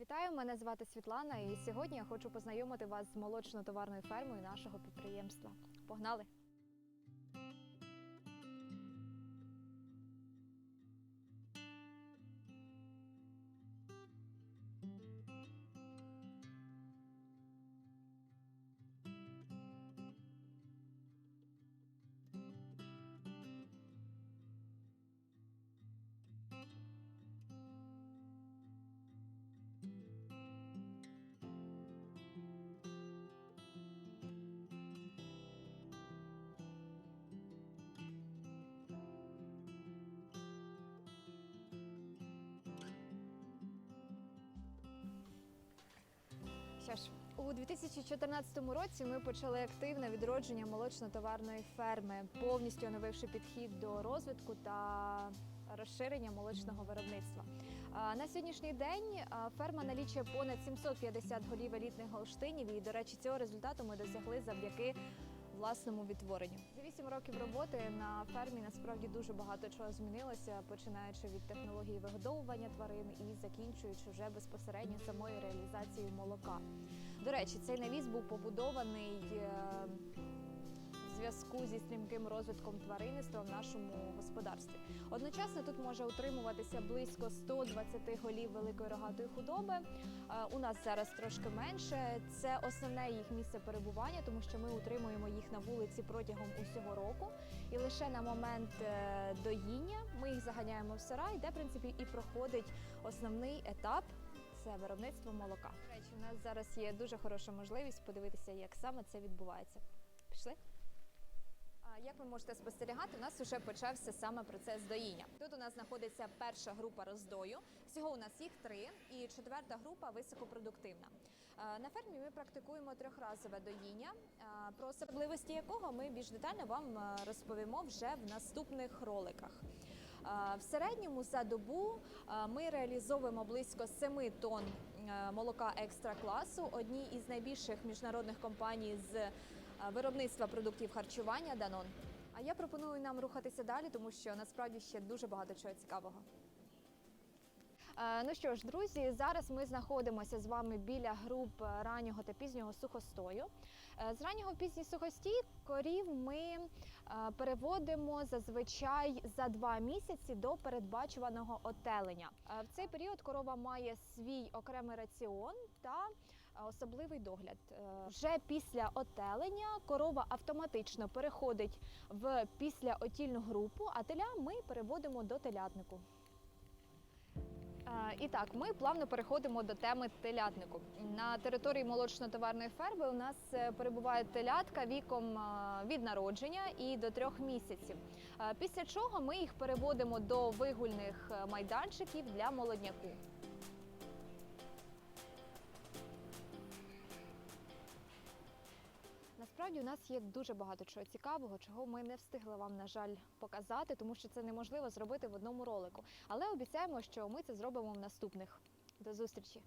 Вітаю, мене звати Світлана, і сьогодні я хочу познайомити вас з молочно-товарною фермою нашого підприємства. Погнали! Що ж, у 2014 році ми почали активне відродження молочно-товарної ферми, повністю оновивши підхід до розвитку та розширення молочного виробництва. На сьогоднішній день ферма налічує понад 750 голів елітних голштинів, і, до речі, цього результату ми досягли завдяки власному відтворенню. За вісім років роботи на фермі насправді дуже багато чого змінилося, починаючи від технології вигодовування тварин і закінчуючи вже безпосередньо самою реалізацією молока. До речі, цей навіс був побудований е, зв'язку зі стрімким розвитком тваринництва в нашому господарстві. Одночасно тут може утримуватися близько 120 голів великої рогатої худоби. Е, У нас зараз трошки менше. Це основне їх місце перебування, тому що ми утримуємо їх на вулиці протягом усього року. І лише на момент е, доїння ми їх заганяємо в сарай, де в принципі і проходить основний етап. Це виробництво молока. До речі, у нас зараз є дуже хороша можливість подивитися, як саме це відбувається. Пішли? Як ви можете спостерігати, у нас вже почався саме процес доїння. Тут у нас знаходиться перша група роздою. Всього у нас їх три, і четверта група високопродуктивна. На фермі ми практикуємо трьохразове доїння, про особливості якого ми більш детально вам розповімо вже в наступних роликах. В середньому за добу ми реалізовуємо близько 7 тонн е, молока екстра класу, одній із найбільших міжнародних компаній з е, виробництва продуктів харчування Данон. А я пропоную нам рухатися далі, тому що насправді ще дуже багато чого цікавого. Ну що ж, друзі, зараз ми знаходимося з вами біля груп раннього та пізнього сухостою. Е, З раннього пізній сухостій корів ми е, переводимо зазвичай за два місяці до передбачуваного отелення. Е, В цей період корова має свій окремий раціон та особливий догляд. Е, Вже після отелення корова автоматично переходить в післяотільну групу, а теля ми переводимо до телятнику. Е, І так, ми плавно переходимо до теми телятнику. На території молочно-товарної ферми у нас е, перебувають телятка віком від народження і до трьох місяців. Після чого ми їх переводимо до вигульних майданчиків для молодняку. Насправді у нас є дуже багато чого цікавого, чого ми не встигли вам, на жаль, показати, тому що це неможливо зробити в одному ролику. Але обіцяємо, що ми це зробимо в наступних. До зустрічі!